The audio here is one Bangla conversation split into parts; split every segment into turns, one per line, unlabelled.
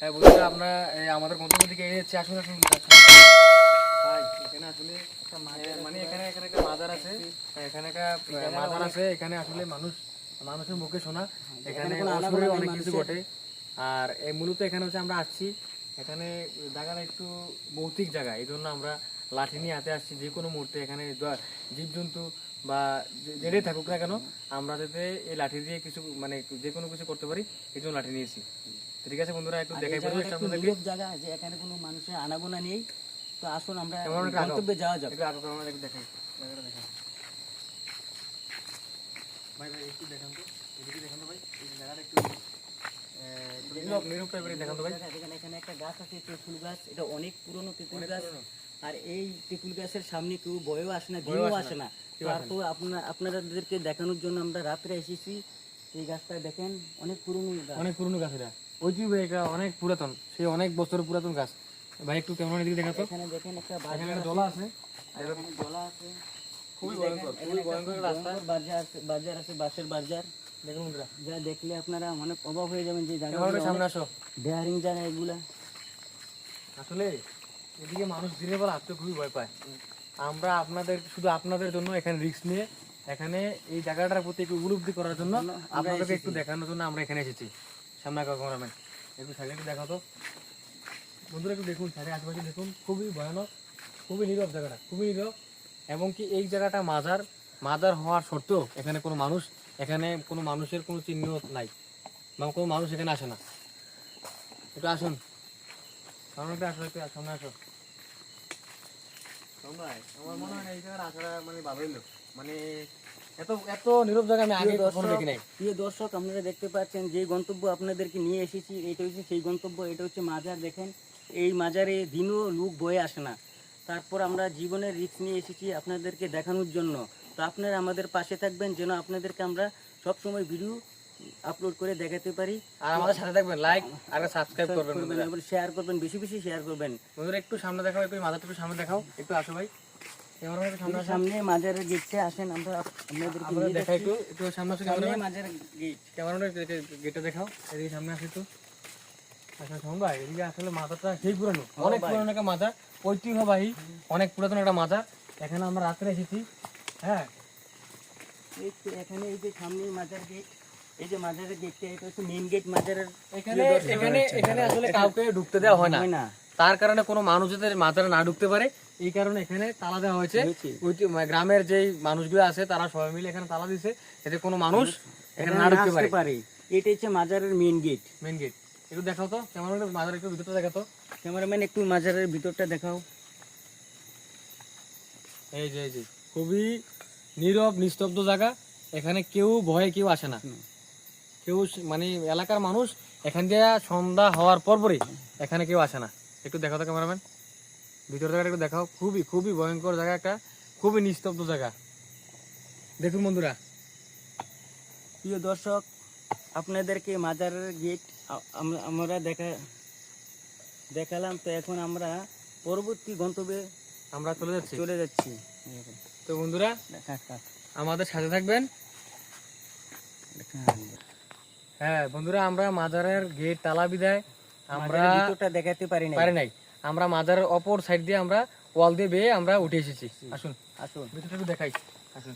হ্যাঁ বন্ধুরা আমরা আমাদের গন্তব্য দিকে এগিয়ে আসুন আসুন আসুন। এখানে আসলে মানে এখানে এখানে একটা মাজার আছে। এখানে একটা মাজার আছে এখানে আসলে মানুষ মানুষের মুখে শোনা। এখানে অনেক কিছু ঘটে। আর এই মূলত এখানে হচ্ছে আমরা আসছি। এখানে জায়গাটা একটু ভৌতিক জায়গা এই জন্য আমরা লাঠি নিয়ে হাতে আসছি। যে কোনো মুহূর্তে এখানে জীবজন্তু বা যেটাই থাকুক না কেন আমরা যাতে এই লাঠি দিয়ে কিছু মানে যে কোনো কিছু করতে পারি এই জন্য লাঠি নিয়েছি। ঠিক আছে বন্ধুরা একটু দেখাই
জায়গা যে এখানে কোনো মানুষের আনাগোনা নেই। তো আসুন আমরা। গন্তব্যে যাওয়া যাক।
একটু আগে করে একটু দেখাই জায়গাটা দেখাই ভাই ভাই একটু দেখান তো। এদিকে দেখান তো ভাই। এই জায়গাটা একটু নীরব নীরব টাইপের দেখান তো ভাই।
দেখেন এখানে একটা গাছ আছে তেঁতুল গাছ। এটা অনেক পুরনো তেঁতুল গাছ। আর এই তেঁতুল গাছের সামনে কেউ বয়েও আসে না দিনও
আসে না।
না।
আসে না।
তারপর আপনার আপনাদেরকে দেখানোর জন্য আমরা রাত্রে এসেছি। এই গাছটা দেখেন অনেক পুরনো গাছ।
অনেক পুরনো গাছ এটা। ঐতিহ্য এটা অনেক পুরাতন সেই অনেক বছরের পুরাতন গাছ। ভাই একটু কেমন এদিকে দেখাতো
এখানে দেখেন একটা
এখানে
বাজার
একটা
আছে,
জলা আছে।
এখানে জলা আছে।
খুবই ভয়ঙ্কর, খুবই ভয়ঙ্কর রাস্তা।
বাজার বাজার আছে বাঁশের বাজার।
দেখুন বন্ধুরা।
যা দেখলে আপনারা অনেক অবাক হয়ে যাবেন যে
কেমন সামনে আসো।
ডেয়ারিং জায়গা এগুলা।
আসলে এদিকে মানুষ দিনের বেলা আসতে খুবই ভয় পায়। আমরা আপনাদের শুধু আপনাদের জন্য এখানে রিস্ক নিয়ে এখানে এই জায়গাটার প্রতি একটু উপলব্ধি করার জন্য আপনাদেরকে একটু দেখানোর জন্য আমরা এখানে এসেছি। সামনে ক্যামেরাম্যান একটু সাইডে একটু দেখাতো বন্ধুরা একটু দেখুন সাইডে আশেপাশে দেখুন, খুবই ভয়ানক, খুবই নীরব জায়গাটা, খুবই নীরব। এবং কি এই জায়গাটা মাজার মাজার হওয়ার সত্ত্বেও এখানে কোনো মানুষ, এখানে কোনো মানুষের কোনো চিহ্ন নাই, বা কোনো মানুষ এখানে আসে না। একটু আসুন। সামনে একটু আসো, একটু সামনে আসো। আমার মনে হয় এই জায়গার আসাটা মানে ভালো হইল মানে এত এত নীরব জায়গা আমি আগে কখনো দেখি নাই
প্রিয় দর্শক আপনারা দেখতে পাচ্ছেন যে গন্তব্য আপনাদেরকে নিয়ে এসেছি এটা হচ্ছে সেই গন্তব্য এটা হচ্ছে মাজার দেখেন। এই মাজারে দিনও লোক বয়ে আসে না। তারপর আমরা জীবনের রিস্ক নিয়ে এসেছি আপনাদেরকে দেখানোর জন্য। তো আপনারা আমাদের পাশে থাকবেন যেন আপনাদেরকে আমরা সবসময় ভিডিও আপলোড করে দেখাতে পারি।
আর আমাদের সাথে থাকবেন লাইক আর সাবস্ক্রাইব করবেন
শেয়ার করবেন বেশি বেশি শেয়ার করবেন।
বন্ধুরা একটু সামনে দেখাও একটু মাথাটা একটু সামনে দেখাও একটু আসো ভাই। সামনে আসো
গেটে আসেন আমরা আপনাদেরকে
আমাদের
নিয়ে
দেখাই
যাচ্ছি।
একটু একটু সামনে আসো ক্যামেরা
মাজারের গেট
ক্যামেরা গেটটা দেখাও এদিকে সামনে আসো একটু। আচ্ছা শোন এদিকে আসলে মাথাটা সেই পুরানো অনেক পুরানো একটা মাথা ঐতিহ্যবাহী অনেক পুরাতন একটা মাথা। এখানে আমরা রাত্রে এসেছি হ্যাঁ।
এই এখানে এই যে সামনে মাজার গেট এই যে মাজারের গেটটা এটা হচ্ছে মেইন গেট মাজারের
এখানে এখানে এখানে আসলে কাউকে ঢুকতে দেওয়া হয় না।
না।
তার কারণে কোনো মানুষ যাতে মাথাটা না ঢুকতে পারে এই কারণে এখানে তালা দেওয়া হয়েছে। মানে গ্রামের যেই মানুষগুলো আছে তারা সবাই মিলে এখানে তালা দিছে যাতে কোনো মানুষ এখানে না ঢুকতে পারে।
এটা হচ্ছে মাজারের মেইন গেট
মেন গেট একটু দেখাও তো কেমন মাথার একটু ভিতরটা দেখাতো
ক্যামেরাম্যান একটু মাজারের ভিতরটা দেখাও।
এই যে এই যে খুবই নীরব নিস্তব্ধ জায়গা। এখানে কেউ ভয়ে কেউ আসে না। কেউ মানে এলাকার মানুষ এখান দিয়ে সন্ধ্যা হওয়ার পর পরই এখানে কেউ আসে না। একটু দেখাও তো ক্যামেরাম্যান। ভিতর জায়গাটা একটু দেখাও। খুবই খুবই ভয়ঙ্কর জায়গা একটা। খুবই নিস্তব্ধ জায়গা। দেখুন বন্ধুরা।
প্রিয় দর্শক আপনাদেরকে মাজারের গেট আমরা দেখা দেখালাম। তো এখন আমরা পরবর্তী গন্তব্যে
আমরা চলে যাচ্ছি।
চলে যাচ্ছি।
তো বন্ধুরা আমাদের সাথে থাকবেন। হ্যাঁ বন্ধুরা আমরা মাজারের গেট তালা বিদায়। আমরা
দেখাতে পারি
পারি নাই। আমরা মাজারের অপর সাইড দিয়ে আমরা ওয়াল দিয়ে বেয়ে আমরা উঠে এসেছি। আসুন
আসুন।
ভিতরটা একটু দেখাই। আসুন।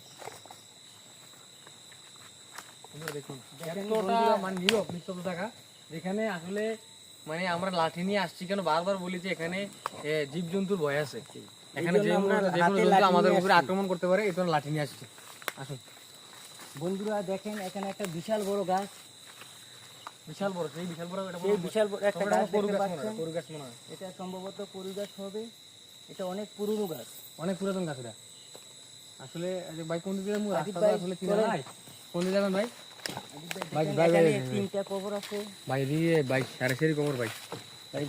দেখুন মানে নীরব নিস্তব্ধ জায়গা যেখানে আসলে মানে আমরা লাঠি নিয়ে আসছি কেন? বারবার বলি যে এখানে ভয় আছে। এখানে যে কোনো- জন্তু আমাদের উপরে আক্রমণ করতে পারে এই জন্য লাঠি নিয়ে আসছি। আসুন।
বন্ধুরা দেখেন এখানে একটা বিশাল বড় গাছ।
বিশাল বড় সেই বিশাল বড় এটা
সেই বিশাল বড় একটা গাছ দেখতে
গাছ মনে হয়,
পাচ্ছেন
পরু গাছ মনে হয়।
এটা সম্ভবত গাছ হবে। এটা অনেক পুরনো গাছ।
অনেক পুরাতন গাছ এটা। আসলে ভাই কোন দিকে
ভাই,
আসলে চিনা নাই। কোন দিকে যাবেন ভাই? ভাই, ভাই, ভাই।
তিনটা কবর আছে।
ভাই ভাই সারি কবর ভাই।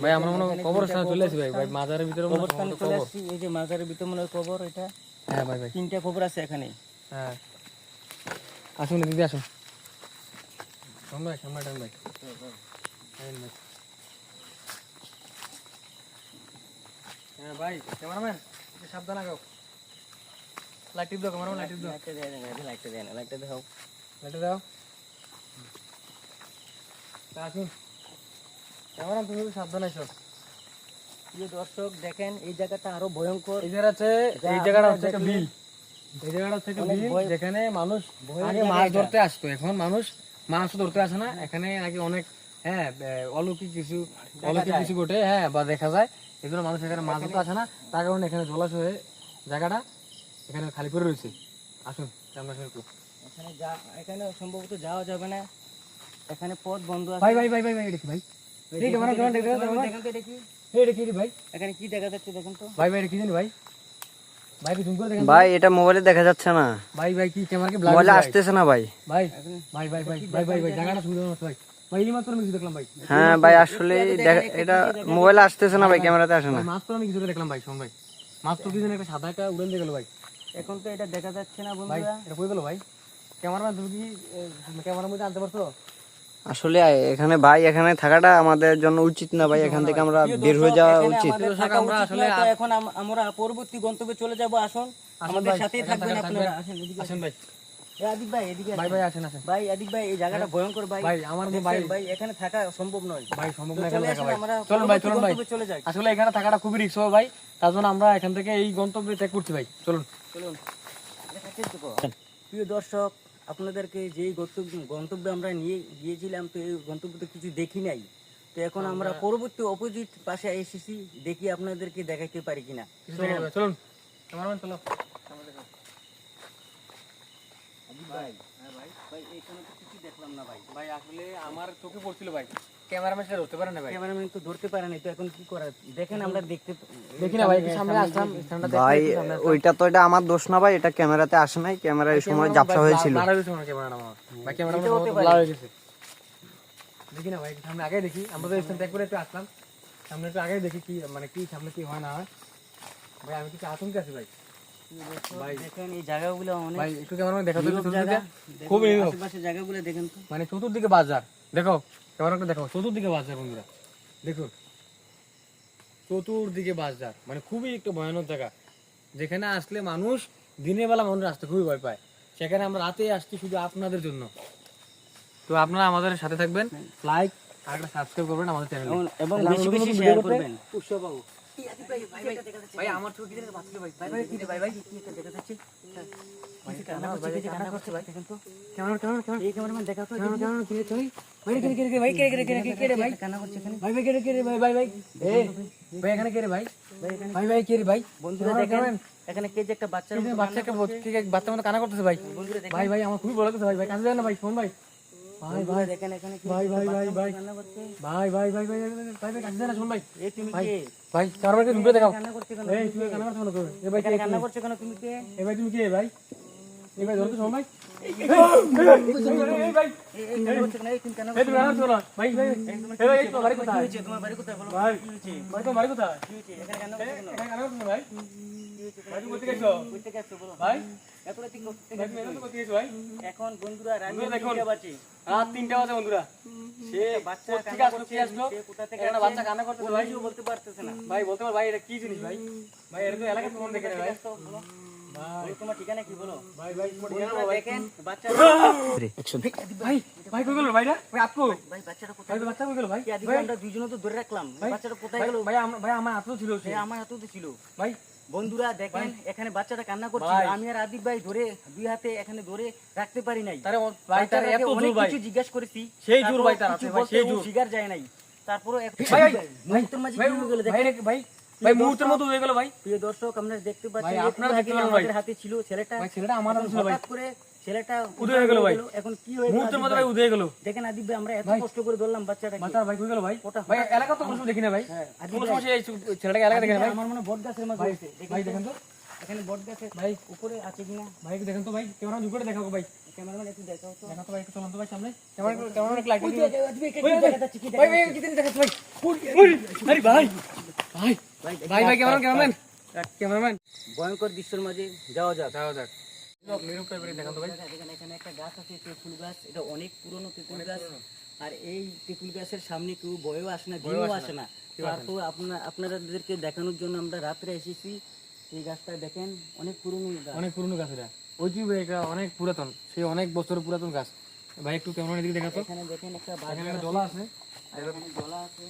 ভাই আমরা মনে কবরস্থানে চলে আসি ভাই। ভাই মাজারের ভিতরে
কবরস্থানে চলে আসছি। এই যে মাজারের ভিতর মনে হয় কবর এটা।
হ্যাঁ ভাই ভাই।
তিনটা কবর আছে এখানে।
হ্যাঁ। আসুন এদিকে আসুন। সামনে ভাই সামনে টাইম ভাই আইন ভাই হ্যাঁ ভাই ক্যামেরাম্যান একটু সাবধান আগাও। লাইট টিপ দাও ক্যামেরাম্যান লাইট টিপ দাও।
লাইটটা দেয় না লাইটটা দেয় না লাইটটা দেখাও।
লাইটটা দাও। তা আসুন ক্যামেরা তুমি একটু সাবধানে এসো
প্রিয় দর্শক দেখেন এই জায়গাটা আরও ভয়ঙ্কর।
এই জায়গা হচ্ছে
যা
এই জায়গাটা হচ্ছে একটা বিল। এই জায়গাটা হচ্ছে বিল যেখানে মানুষ আগে মাছ ধরতে আসতো। এখন মানুষ মাছ ধরতে আসে না? এখানে নাকি অনেক হ্যাঁ অলৌকিক কিছু অলৌকিক কিছু ঘটে হ্যাঁ বা দেখা যায়। এই জন্য মানুষ এখানে মাছ ধরতে আসে না। তার কারণে এখানে জলাশয়ে জায়গাটা এখানে খালি পড়ে রয়েছে। আসুন
এখানে যা এখানে সম্ভবত যাওয়া যাবে না। এখানে পথ বন্ধ আছে।
ভাই ভাই ভাই ভাই ভাই কি ভাই।
কি?
এই এটা ভাই।
এখানে কি দেখা যাচ্ছে দেখেন তো?
ভাই ভাই কি জানি ভাই। ভাই
এটা মোবাইলে দেখা যাচ্ছে না।
ভাই ভাই কি ক্যামেরা কি
মোবাইলে আসতেছে না ভাই।
ভাই ভাই ভাই ভাই ভাই ভাই ভাই জায়গাটা সুন্দর মতো ভাই। ভাই এই মাত্র আমি কিছু দেখলাম ভাই।
হ্যাঁ ভাই আসলে এটা মোবাইলে আসতেছে না ভাই ক্যামেরাতে আসে না।
তো আমি কিছু দেখলাম ভাই শোন ভাই। মাছ তো একটা সাদা একটা উড়েন দিয়ে গেল ভাই।
এখন তো এটা দেখা যাচ্ছে না
ভাই
বন্ধুরা।
এটা কই গেল ভাই? ক্যামেরাম্যান তুমি কি ক্যামেরার মধ্যে আনতে পারছ?
আসলে এখানে ভাই এখানে থাকাটা আমাদের জন্য উচিত না ভাই এখান থেকে আমরা বের হয়ে যাওয়া উচিত।
আমরা আসলে
এখন আমরা পরবর্তী গন্তব্যে চলে যাব আসুন। আমাদের সাথেই থাকবেন আপনারা। আসেন এদিকে।
আসেন ভাই।
আদিক ভাই এদিকে
ভাই ভাই আসেন আসেন।
ভাই আদিক ভাই এই জায়গাটা ভয়ঙ্কর ভাই।
ভাই আমার ভাই।
ভাই এখানে থাকা সম্ভব নয়।
ভাই সম্ভব না এখানে
চলে
থাকা ভাই।
আমরা
চলুন ভাই চলুন ভাই।
চলে যাই।
আসলে এখানে থাকাটা খুবই রিস্ক হবে ভাই। তার জন্য আমরা এখান থেকে এই গন্তব্যে ত্যাগ করছি ভাই। চলুন।
চলুন? প্রিয় দর্শক আপনাদেরকে যেই গন্তব্য গন্তব্যে আমরা নিয়ে গিয়েছিলাম তো এই গন্তব্যতে কিছু দেখি নাই। তো এখন আমরা পরবর্তী অপোজিট পাশে এসেছি দেখি আপনাদেরকে দেখাইতে পারি কিনা।
চলুন। চলো।
ভাই হ্যাঁ ভাই। ভাই এখানে তো দেখলাম না ভাই।
ভাই আসলে আমার চোখে পড়ছিল ভাই। ক্যামেরাম্যান সেটা ধরতে পারে না ভাই।
ক্যামেরাম্যান তো ধরতে পারে নাই তো এখন কি করার দেখেন আমরা দেখতে
দেখি না ভাই সামনে আসলাম
ভাই
একটু সামনে আসলাম।
ওইটা তো এটা আমার দোষ না ভাই এটা ক্যামেরাতে আসে নাই ক্যামেরা এই সময় জাপসা হয়েছিল।
ভাই। হয়ে গেছে। দেখি না ভাই সামনে আগে দেখি। আমরা তো স্থান ত্যাগ করে একটু আসলাম। সামনে একটু আগে দেখি কি মানে কি সামনে কি হয় না হয়। ভাই আমি কিছু আতঙ্কে আছি ভাই।
দেখেন এই জায়গাগুলো অনেক
ভাই একটু ক্যামেরা দেখাতো
নীরব
চতুর্দিকে খুব
আশেপাশে জায়গাগুলো দেখেন তো।
মানে চতুর্দিকে বাজার। দেখো ক্যামেরাটা দেখো চতুর্দিকে বাজার বন্ধুরা। দেখুন। চতুর্দিকে বাজার। মানে খুবই একটা ভয়ানক জায়গা। যেখানে আসলে মানুষ দিনের বেলা মানুষ আসতে খুবই ভয় পায়। সেখানে আমরা রাতে আসছি শুধু আপনাদের জন্য। তো আপনারা আমাদের সাথে থাকবেন। লাইক আর একটা সাবস্ক্রাইব করবেন আমাদের চ্যানেলে
এবং- এবং বেশি বেশি শেয়ার করবেন।
উৎসাহ পাবো
একটা
বাচ্চা মতো কানা করতেছে ভাই ভাই ভাই আমার খুবই বলতেছে ভাই ভাই কানা যায় না ভাই ফোন ভাই ভাই ভাই
দেখেন এখানে
ভাই, ভাই, ভাই, ভাই।
কান্না
ভাই ভাই ভাই ভাই ভাই ভাই, কাছে শোন ভাই
এই তুমি কে
ভাই ক্যামেরা কে তুমি দেখাও
কান্না কেন
এই তুমি কানা করছ না করে এ ভাই
কান্না করছে কেন তুমি কে
এ ভাই তুমি কে ভাই এ ভাই শোন
কান্না কেন কান্না
কানা এই তো কোথায় ভাই ভাই
কান্না কেন
কানা ভাই ভাই
বলতে
পার ভাই এটা কি জিনিস ভাই? ভাই এলাকা তোমার দেখে ভাই।
বাচ্চাটা কোথায়
ভাই
আমার
ছিল
আমার ছিল।
ভাই
বন্ধুরা দেখেন এখানে বাচ্চাটা কান্না
করছে
আমি আর আদিব ভাই ধরে দুই হাতে এখানে ধরে রাখতে পারি নাই।
তারে ভাই তার এত জোর ভাই।
কিছু জিজ্ঞাসা করেছি।
সেই জোর ভাই তার আছে ভাই, সেই জোর।
শিকার যায় নাই। তারপরে এক-
ভাই ভাই
মাঝে কি হয়ে গেল
ভাই
দেখেন?
ভাই ভাই মুহূর্তের মতো হয়ে গেল ভাই।
প্রিয় দর্শক আমরা দেখতে পাচ্ছি
আপনার
হাতে ছিল ছেলেটা।
ভাই ছেলেটা আমার ছিল ভাই।
করে ছেলেটা
উদয় হয়ে গেল ভাই।
এখন কি হয়ে
মুহূর্তের মধ্যে ভাই উদয় হয়ে গেল।
দেখেন আদিব ভাই আমরা এত কষ্ট করে ধরলাম বাচ্চাটাকে।
বাচ্চা ভাই কই গেল ভাই? ভাই এলাকা তো কোনো দেখি না ভাই।
হ্যাঁ,
কোনো
ভাই।
এই ছেলেটাকে এলাকা দেখি ভাই।
আমার মনে বট গাছের মাঝে হয়েছে।
ভাই
দেখেন
দেখেন
তো,
তো
এখানে বট গাছের
ভাই।
উপরে আছে কিনা?
ভাই দেখেন তো ভাই ক্যামেরা জুম দেখাও ভাই।
ক্যামেরাম্যান একটু দেখাও তো।
দেখাও তো ভাই একটু চলুন ভাই সামনে। ক্যামেরা ক্যামেরা লাইট দিও
ভাই,
ভাই, ভাই,
দেখা যাচ্ছে, কি দেখা
ভাই ভাই
যাচ্ছে?
কি দিন দেখাচ্ছ ভাই। আরে ভাই ভাই।
ভাই,
ভাই ভাই ক্যামেরাম্যান ক্যামেরাম্যান।
ভয়ঙ্কর দৃশ্যের মাঝে যাওয়া যাক।
যাও যাক। নিরূপ টাইপের দেখান তো ভাই।
দেখেন এখানে একটা গাছ আছে তেঁতুল গাছ। এটা অনেক পুরনো তেঁতুল গাছ। আর এই তেঁতুল গাছের সামনে কেউ বয়েও আসে না দিনও আসে না তারপর আপনার আপনাদেরকে দেখানোর জন্য আমরা রাত্রে এসেছি। এই গাছটা দেখেন অনেক পুরনো গাছ।
অনেক পুরনো গাছ এটা। ওই যে এটা অনেক পুরাতন। সেই অনেক বছরের পুরাতন গাছ। ভাই একটু কেমন দেখাতো?
এখানে দেখেন একটা
জলা আছে।
জলা আছে।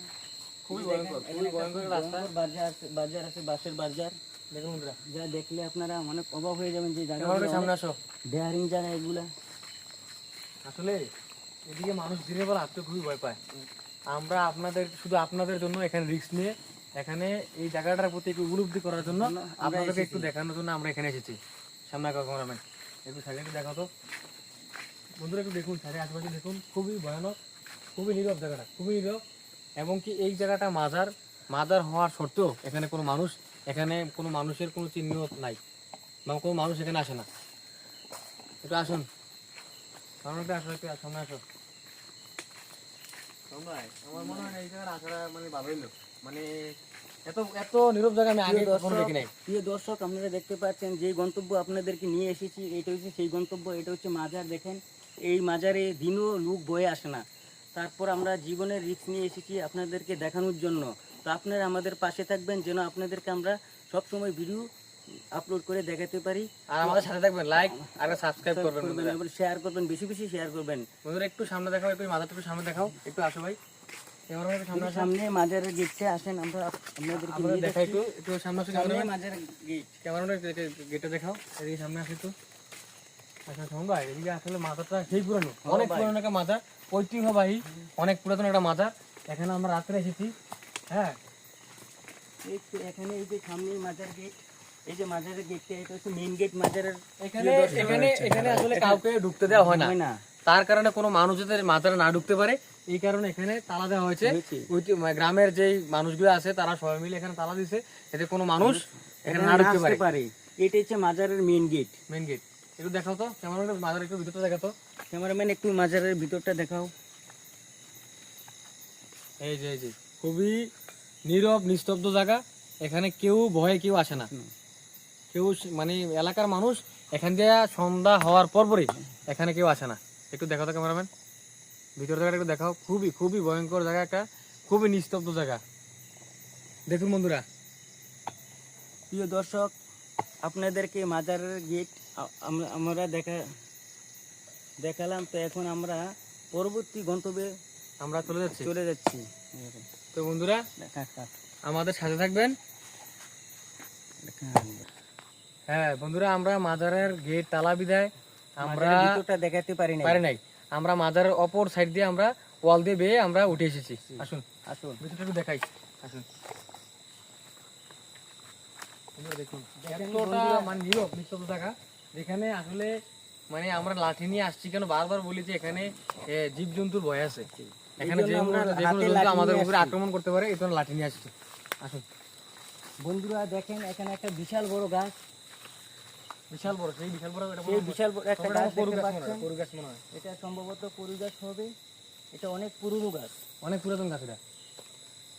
খুবই ভয়ঙ্কর খুবই ভয়ঙ্কর রাস্তা।
বাজার আছে বাজার আছে বাসের বাজার।
দেখুন বন্ধুরা
যা দেখলে আপনারা অনেক অবাক হয়ে যাবেন যে
এবার সামনে আসো।
ডেয়ারিং জায়গা এগুলা।
আসলে এদিকে মানুষ দিনের বেলা খুবই ভয় পায়। আমরা আপনাদের শুধু আপনাদের জন্য এখানে রিস্ক নিয়ে এখানে এই জায়গাটার প্রতি একটু উপলব্ধি করার জন্য আপনাদেরকে একটু দেখানোর জন্য আমরা এখানে এসেছি। সামনে ক্যামেরাম্যান একটু সাইডে একটু দেখাও তো। বন্ধুরা একটু দেখুন সাইডে আশেপাশে দেখুন খুবই ভয়ানক খুবই নীরব জায়গাটা খুবই নীরব। এবং কি এই জায়গাটা মাজার মাজার হওয়ার সত্ত্বেও এখানে কোনো মানুষ এখানে কোনো মানুষের কোনো চিহ্ন নাই বা কোনো মানুষ এখানে আসে না। একটু আসুন। সামনে একটু আসো একটু সামনে আসো। আমার মনে হয় না এই জায়গার আসাটা মানে ভালোই লোক। মানে এত এত নীরব জায়গা আমি আগে কখনো দেখি নাই
প্রিয় দর্শক আপনারা দেখতে পাচ্ছেন যে গন্তব্য আপনাদেরকে নিয়ে এসেছি এটা হচ্ছে সেই গন্তব্য এটা হচ্ছে মাজার দেখেন। এই মাজারে দিনও লুক বয়ে আসে না। তারপর আমরা জীবনের রিস্ক নিয়ে এসেছি আপনাদেরকে দেখানোর জন্য। তো আপনারা আমাদের পাশে থাকবেন যেন আপনাদেরকে আমরা সবসময় ভিডিও আপলোড করে দেখাতে পারি।
আর আমাদের সাথে থাকবেন লাইক আর সাবস্ক্রাইব করবেন বন্ধুরা।
শেয়ার করবেন বেশি বেশি শেয়ার করবেন।
বন্ধুরা একটু সামনে দেখাও একটু মাথাটা একটু সামনে দেখাও একটু আসো ভাই। সামনে আসো।
সামনে মাজারের গেটে আসেন আমরা
দেখাই একটু একটু সামনে আসো
সামনে গেট
দেখাও এদিকে সামনে আসো একটু। আচ্ছা এদিকে আসলে মাথাটা সেই পুরানো অনেক। পুরানো একটা মাথা ঐতিহ্যবাহী অনেক পুরাতন একটা মাথা এখানে আমরা রাত্রে এসেছি। হ্যাঁ।
এই তো এখানে এই যে সামনে মাজার গেট এই যে মাজারের গেটটা এটা হচ্ছে মেইন গেট মাজারের
এখানে এখানে এখানে আসলে কাউকে ঢুকতে দেওয়া হয় না। তার কারণে কোনো মানুষ যাতে মাথাটা না ঢুকতে পারে। এই কারণে এখানে তালা দেওয়া হয়েছে। মানে গ্রামের যেই মানুষগুলো আছে তারা সবাই মিলে এখানে তালা দিছে এতে কোনো মানুষ এখানে না ঢুকতে পারে।
এটা হচ্ছে মাজারের মেইন গেট
মেন গেট একটু দেখাও তো। কেমন মাথার একটু ভিতরটা দেখাতো
ক্যামেরাম্যান একটু মাজারের ভিতরটা দেখাও।
এই যে এই যে। খুবই নীরব নিস্তব্ধ জায়গা। এখানে কেউ ভয়ে কেউ আসে না। কেউ মানে এলাকার মানুষ এখান দিয়ে সন্ধ্যা হওয়ার পর পরই এখানে কেউ আসে না। একটু দেখাও তো ক্যামেরাম্যান। ভিতর জায়গাটা একটু দেখাও। খুবই খুবই ভয়ঙ্কর জায়গা একটা। খুবই নিস্তব্ধ জায়গা। দেখুন বন্ধুরা।
প্রিয় দর্শক আপনাদেরকে মাজারের গেট আমরা দেখা দেখালাম। তো এখন আমরা পরবর্তী গন্তব্যে
আমরা চলে যাচ্ছি।
চলে যাচ্ছি।
তো বন্ধুরা আমাদের সাথে থাকবেন। হ্যাঁ বন্ধুরা আমরা মাজারের গেট তালা বিদায় আমরা
দেখাতে পারি না
পারি নাই। আমরা মাজারের অপর সাইড দিয়ে আমরা ওয়াল দিয়ে বেয়ে আমরা উঠে এসেছি। আসুন।
আসুন।
ভিতরটা দেখাই। আসুন। দেখুন এতটা মানে নীরব নিস্তব্ধ থাকা। যেখানে আসলে মানে আমরা লাঠি নিয়ে আসছি কেন? বারবার বলি যে এখানে জীব জন্তুর ভয় আছে। এখানে যে কোনো- আমাদের উপরে আক্রমণ করতে পারে এই জন্য লাঠি নিয়ে আসছি। আসুন।
বন্ধুরা দেখেন এখানে একটা বিশাল বড় গাছ।
বিশাল বড় সেই বিশাল বড় এটা
বিশাল বড় একটা গাছ দেখতে
গাছ
পাচ্ছেন?
পরু গাছ মনে হয়।
এটা সম্ভবত পরু গাছ হবে। এটা অনেক পুরনো গাছ।
অনেক পুরাতন গাছ এটা।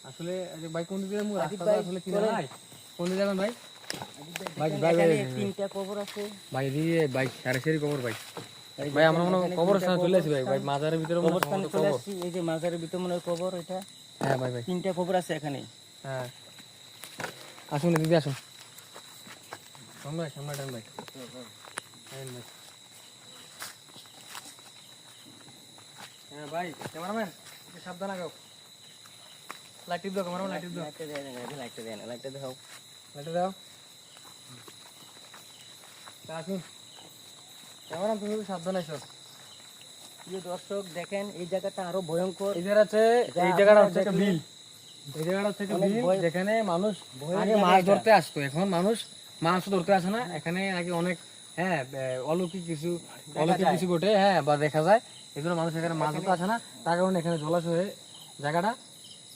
আসলে ভাই কোন দিকে রাস্তাটা
ভাই,
আসলে চিনা নাই। কোন দিকে যাবেন ভাই? ভাই, ভাই।
তিনটা কবর আছে।
ভাই এদিকে ভাই সাড়ে কবর ভাই। ভাই আমরা মনে হয়
এখানে
কবর
তিনটা
চলে আসি ভাই। ভাই মাজারের ভিতরে
কবরস্থানে চলে। আসছি এই যে মাজারের ভিতরে মনে কবর এটা
হ্যাঁ ভাই ভাই।
তিনটা কবর আছে এখানে।
হ্যাঁ। আসুন দিদি আসুন। ভাই সামনে টান ভাই। হ্যাঁ ভাই। ক্যামেরাম্যান একটু সাবধান আগাও। লাইট দাও ক্যামেরাম্যান লাইট দাও।
লাইটটা দেয় না লাইটটা দেয় না লাইটটা দেখাও।
লাইটটা দাও। আসুন। ক্যামেরাম্যান তুমি সাবধান আইসো
প্রিয় দর্শক দেখেন এই জায়গাটা আরও ভয়ঙ্কর।
এই জায়গা এই জায়গাটা হচ্ছে একটা বিল। এই জায়গাটা
অনেক
বিল যেখানে মানুষ আগে মাছ ধরতে আসতো। এখন মানুষ মাছ ধরতে আসে না। এখানে নাকি অনেক হ্যাঁ অলৌকিক কিছু অলৌকিক কিছু ঘটে হ্যাঁ বা দেখা যায়। এই জন্য মানুষ এখানে মাছ ধরতে আসে না। তার কারণে এখানে জলাশয়ে জায়গাটা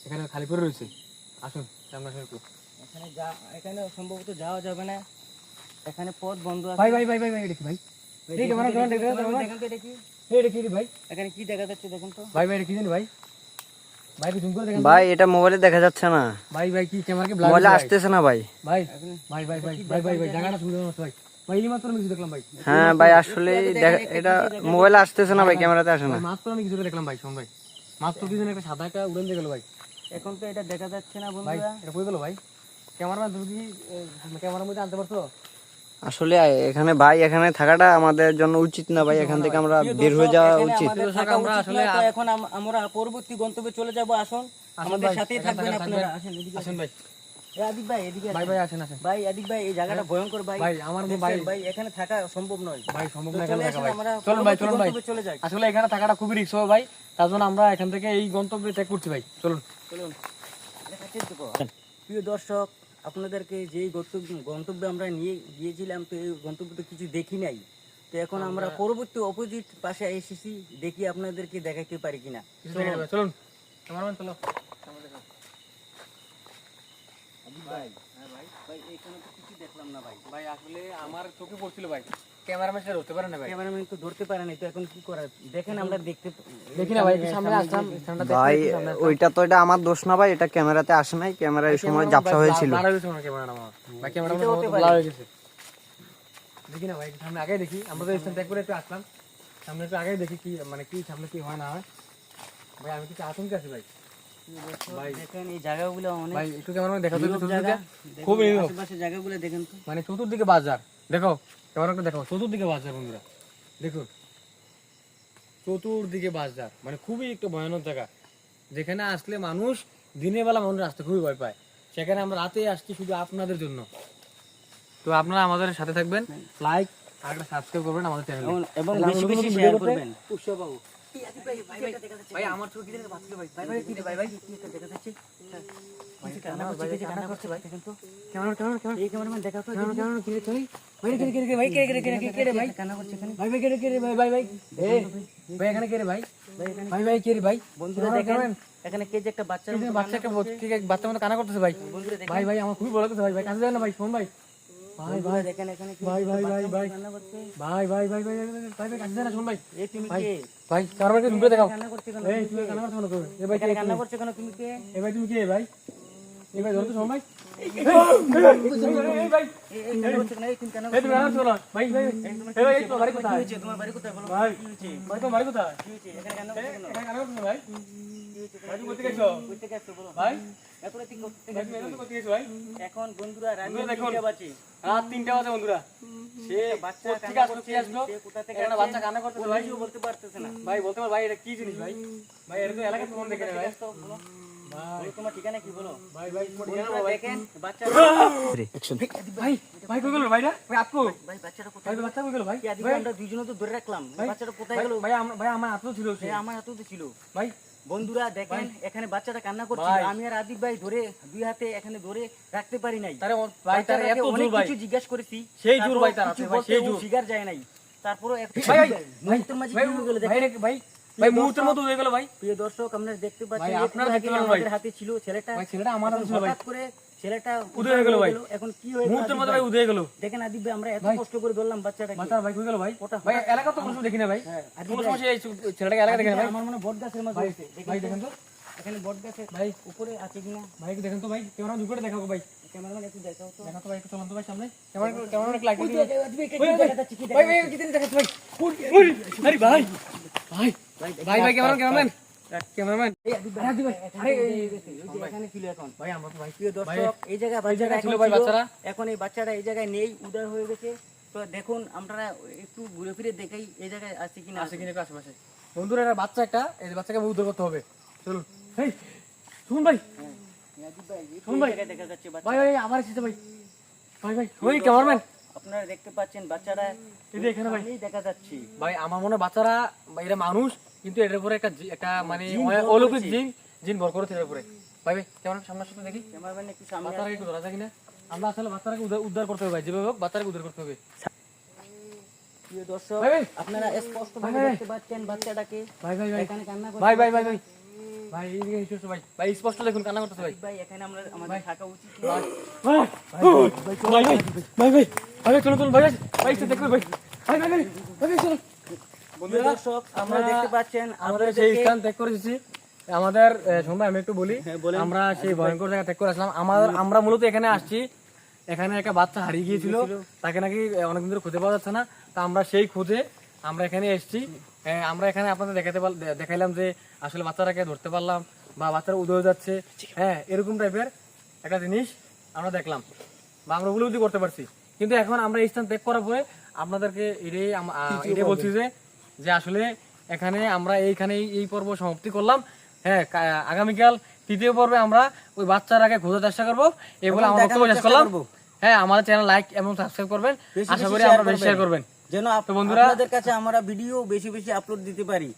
এখানে খালি পড়ে রয়েছে। আসুন সামনে একটু।
এখানে যা এখানে সম্ভবত যাওয়া যাবে না। এখানে পথ বন্ধ আছে।
ভাই ভাই ভাই ভাই ভাই দেখি ভাই। ক্যামেরা ক্যামেরা ক্যামেরা ভাই।
এখানে কি দেখা যাচ্ছে দেখেন তো।
ভাই ভাই এটা কি জানি ভাই? ভাই কি জুম করে দেখেন তো?
ভাই এটা মোবাইলে দেখা যাচ্ছে না।
ভাই ভাই কি ক্যামেরা কি
মোবাইলে আসতেছে না ভাই।
ভাই ভাই ভাই ভাই ভাই ভাই ভাই জায়গাটা সুন্দর মতো ভাই। ভাই মাত্র আমি কিছু দেখলাম ভাই।
হ্যাঁ ভাই আসলে এটা মোবাইলে আসতেছে না ভাই ক্যামেরাতে আসে না।
মাত্র আমি কিছু দেখলাম ভাই শোন ভাই। মাত্র একটা সাদা একটা উড়ান দিয়ে গেল ভাই।
এখন তো এটা দেখা যাচ্ছে না
ভাই
বন্ধুরা।
এটা কই গেল ভাই? ক্যামেরাম্যান তুমি কি ক্যামেরার মধ্যে আনতে পারছ?
আসলে এখানে ভাই এখানে থাকাটা আমাদের জন্য উচিত না ভাই এখান থেকে আমরা বের হয়ে যাওয়া উচিত।
আমরা আসলে
এখন আমরা পরবর্তী গন্তব্যে চলে যাব আসুন। আমাদের সাথেই থাকবেন আপনারা। আসেন এদিকে
আসেন। ভাই।
আদিক ভাই এদিকে
ভাই ভাই আসেন আসেন।
ভাই আদিক ভাই এই জায়গাটা ভয়ঙ্কর ভাই।
ভাই, আমার ভাই-
ভাই এখানে থাকা সম্ভব নয়।
ভাই সম্ভব না এখানে থাকা ভাই।
আমরা
চলুন ভাই চলুন ভাই।
চলে যাই।
আসলে এখানে থাকাটা খুবই রিস্ক হবে ভাই। তার জন্য আমরা এখান থেকে এই গন্তব্যে ত্যাগ করছি ভাই। চলুন।
চলুন। প্রিয় দর্শক আপনাদেরকে যেই গন্তব্যে আমরা নিয়ে গিয়েছিলাম তো এই গন্তব্য তো কিছু দেখি নাই। তো এখন আমরা পরবর্তী অপোজিট পাশে এসেছি দেখি আপনাদেরকে দেখাতে পারি কিনা।
চলুন। চলো।
ভাই হ্যাঁ ভাই ভাই এখানে তো কিছু দেখলাম না ভাই।
ভাই আসলে আমার চোখে পড়ছিল ভাই। ক্যামেরাম্যান ধরতে পারে না ভাই?
ক্যামেরাম্যান তো ধরতে পারে নাই তো এখন কি করার দেখেন আমরা দেখতে
দেখি না ভাই সামনে আসলাম
ভাই
একটু সামনে আসলাম।
ওইটা তো এটা আমার দোষ না ভাই এটা ক্যামেরাতে আসে নাই ক্যামেরা এই সময় জাপসা হয়েছিল।
ভাই ক্যামেরাটা
এটা হতে
আমার
পারে।
ব্লার হয়ে গেছে। দেখি না ভাই সামনে আগে দেখি। আমরা তো স্ট্যান্ড ত্যাগ করে একটু আসলাম। সামনে একটু আগে দেখি কি মানে কি সামনে কি হয় না হয়। ভাই আমি কিছু আতঙ্কে আছি ভাই। ভাই
দেখেন এই জায়গাগুলো অনেক
ভাই একটু ক্যামেরাম্যান দেখা তো
নীরব
চতুর্দিকে
জায়গা
খুব
দেখুন,
নীরব
আশেপাশে জায়গাগুলো দেখেন তো।
মানে চতুর্দিকে বাজার। দেখো ক্যামেরাটা দেখো চতুর্দিকে বাজার বন্ধুরা। দেখুন। চতুর্দিকে বাজার মানে খুবই একটা ভয়ানক জায়গা। যেখানে আসলে মানুষ দিনের বেলা মানুষ আসতে খুবই ভয় পায়। সেখানে আমরা রাতে আসছি শুধু আপনাদের জন্য। তো আপনারা আমাদের সাথে থাকবেন। লাইক আর একটা সাবস্ক্রাইব করবেন আমাদের চ্যানেল
এবং- বেশি বেশি শেয়ার করবেন। পুষ্প উৎসবাবু
ভাই আমার চোখে ভাই। ভাই ভাই কি ভাই ভাই
দেখা এখানে।
কে
যে একটা
বাচ্চা বাচ্চা মতো কানা করতেছে ভাই। ভাই ভাই আমার খুবই ভালো লাগতেছে ভাই ভাই। কাছে যান না ভাই ফোন ভাই। ভাই ভাই।
দেখেন এখানে
ভাই, ভাই, ভাই, ভাই। ভাই ভাই ভাই ভাই ভাই ভাই, ভাই ভাই কাছে না শোন ভাই।
এই তুমি কে?
ভাই কারবারকে ঢুকে দেখাও।
কান্না করছে কেন
এই
তুমি
তুমি
কে?
কেন এ ভাই কে?
কান্না করছে কেন তুমি কে?
এ ভাই তুমি কে ভাই? এ ভাই ধরো তো শোন ভাই এই, এই ভাই?
কান্না করছ কেন?
ভাই। ভাই ভাই বাড়ি
কি বলো।
ভাই। ভাই তোমার বাড়ি কোথায়
কি দেখেন এখানে বাচ্চাটা কান্না করছে
আমি আর আদিব ভাই
ধরে দুই
হাতে এখানে ধরে রাখতে
পারি নাই। বলো
ভাই
এত রাতে করতে
ভাই। তুমি এখানে কোথায় গেছো ভাই
এখন বন্ধুরা রানী
বন্ধুরা দেখুন।
দেখুন বাঁচে
রাত তিনটা বাজে বন্ধুরা সে
বাচ্চা
কোত্থেকে
কান্না
আসলো
করছে
কি আসলো
সে কোথা থেকে
একটা
আসছে,
বাচ্চা কান্না করতেছে
ও
ভাই।
নিজেও বলতে পারতেছে না
ভাই বলতে ছিল ছেলেটা। ছেলেটা আমার করে ভাই। ভাই নেই ভাই ভাই
ঠিকানা কি
ভাই ভাই তোমার ঠিকানা
বন্ধুরা
বলো ভাই
দেখেন বাচ্চা
ভাই ভাই ভাই
ভাই
ভাই কই গেল ভাই ভাই
তো
ভাই, ভাই, ভাই ভাই আমার
তো
ভাই
এখানে
ভাই।
ভাই এখানে
ভাই এত ভাই ভাই ভাই, ভাই ভাই ভাই
হয়ে
ভাই ভাই ভাই হয়ে ভাই ভাই, ভাই।
ছেলেটা
ভাই ছেলেটা
এখন
ভাই
হঠাৎ করে ছেলেটা
উদয় হয়ে গেল ভাই।
এখন হয়ে ভাই?
ভাই উদয় গেল
দেখেন আদিব ভাই আমরা এত
ভাই।
কষ্ট করে ধরলাম বাচ্চাটাকে
বাচ্চা ভাই ভাই
ওটা
ভাই এলাকা তো কোনো সময় দেখি না ভাই
হ্যাঁ,
কোনো
ভাই।
ভাই
মনে হয়
ভাই। ভাই
তো
তো
এখানে
ভাই
উপরে আছে কিনা
ভাই তো ভাই ক্যামেরা দুপুরে দেখাবো ভাই
ক্যামেরাম্যান একটু দেখাও তো
দেখা তো ভাই তো ভাই
ভাই,
ভাই, ভাই ভাই ভাই ভাই ভাই ভাই ভাই
ভাই,
ভাই,
এখানে এখানে এখন
ভাই তো ভাই ভাই,
এখন
ভাই
ছিল,
বাচ্চারা।
এখন এই বাচ্চাটা এই জায়গায় নেই উদয় হয়ে গেছে। তো দেখুন আমরা একটু ঘুরে ফিরে দেখাই এই জায়গায় আছে কিনা।
আছে কিনা একটু আশেপাশে। বন্ধুরা এটা বাচ্চা একটা এই বাচ্চাকে উদ্ধার করতে হবে। চলুন। এই শুনুন ভাই।
হ্যাঁ, এই আদিব ভাই, দেখা যাচ্ছে বাচ্চা
ভাই ভাই আবার এসেছে ভাই। ভাই ভাই ওই ক্যামেরাম্যান।
আপনারা দেখতে পাচ্ছেন বাচ্চারা
এই যে এখানে ভাই
দেখা যাচ্ছে।
ভাই আমার মনে বাচ্চারা বা এরা মানুষ কিন্তু এটার উপরে একটা একটা মানে অলৌকিক জিন জিন ভর করেছে এর উপরে। ভাই ভাই কেমন সামনে সামনে দেখি।
ক্যামেরাম্যান একটু সামনে
বাচ্চারা একটু ধরা যায় কিনা আমরা আসলে বাচ্চারাকে উদ্ধার- উদ্ধার করতে হবে ভাই যেভাবে হোক বাচ্চারাকে উদ্ধার করতে হবে।
প্রিয় দর্শক
ভাই, ভাই।
আপনারা স্পষ্ট
ভাই, ভাই।
দেখতে পাচ্ছেন বাচ্চাটাকে।
ভাই ভাই ভাই।
এখানে কান্না করছে
ভাই ভাই ভাই। ভাই ভাই এইদিকে এসে এসো ভাই ভাই স্পষ্ট দেখুন কান্না করতেছে ভাই
ভাই এখানে আমরা আমাদের থাকা উচিত
ভাই ভাই ভাই ভাই ভাই ভাই চলুন চলুন ভাই ভাই ভাই একটু ভাই ভাই ভাই ভাই ভাই ভাই চলুন
প্রিয় দর্শক
আমরা-
দেখতে পাচ্ছেন
আমাদের সেই স্থান ত্যাগ করে আমাদের সময় আমি একটু বলি
হ্যাঁ,
আমরা সেই ভয়ঙ্কর জায়গা ত্যাগ করে আসলাম আমাদের আমরা মূলত এখানে আসছি এখানে একটা বাচ্চা হারিয়ে গিয়েছিল তাকে নাকি অনেকদিন ধরে খুঁজে পাওয়া যাচ্ছে না তা আমরা সেই খুঁজে আমরা এখানে এসেছি। আমরা এখানে আপনাদের দেখাতে দেখাইলাম যে আসলে বাচ্চারাকে ধরতে পারলাম বা বাচ্চারা উদয় যাচ্ছে। হ্যাঁ এরকম টাইপের একটা জিনিস আমরা দেখলাম বা আমরা উপলব্ধি করতে পারছি। কিন্তু এখন আমরা এই স্থান ত্যাগ করার পরে আপনাদেরকে এটাই এটাই বলছি যে যে আসলে এখানে আমরা এইখানে এই পর্ব সমাপ্তি করলাম। হ্যাঁ আগামীকাল তৃতীয় পর্বে আমরা ওই বাচ্চারাকে খোঁজার চেষ্টা করব।
এগুলো
আমরা করলাম। হ্যাঁ আমাদের চ্যানেল লাইক এবং সাবস্ক্রাইব করবেন। আশা করি আমরা শেয়ার করবেন।
যেন আপনাদের কাছে আমরা ভিডিও বেশি বেশি আপলোড দিতে পারি।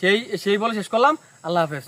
সেই সেই বলে শেষ করলাম। আল্লাহ হাফেজ।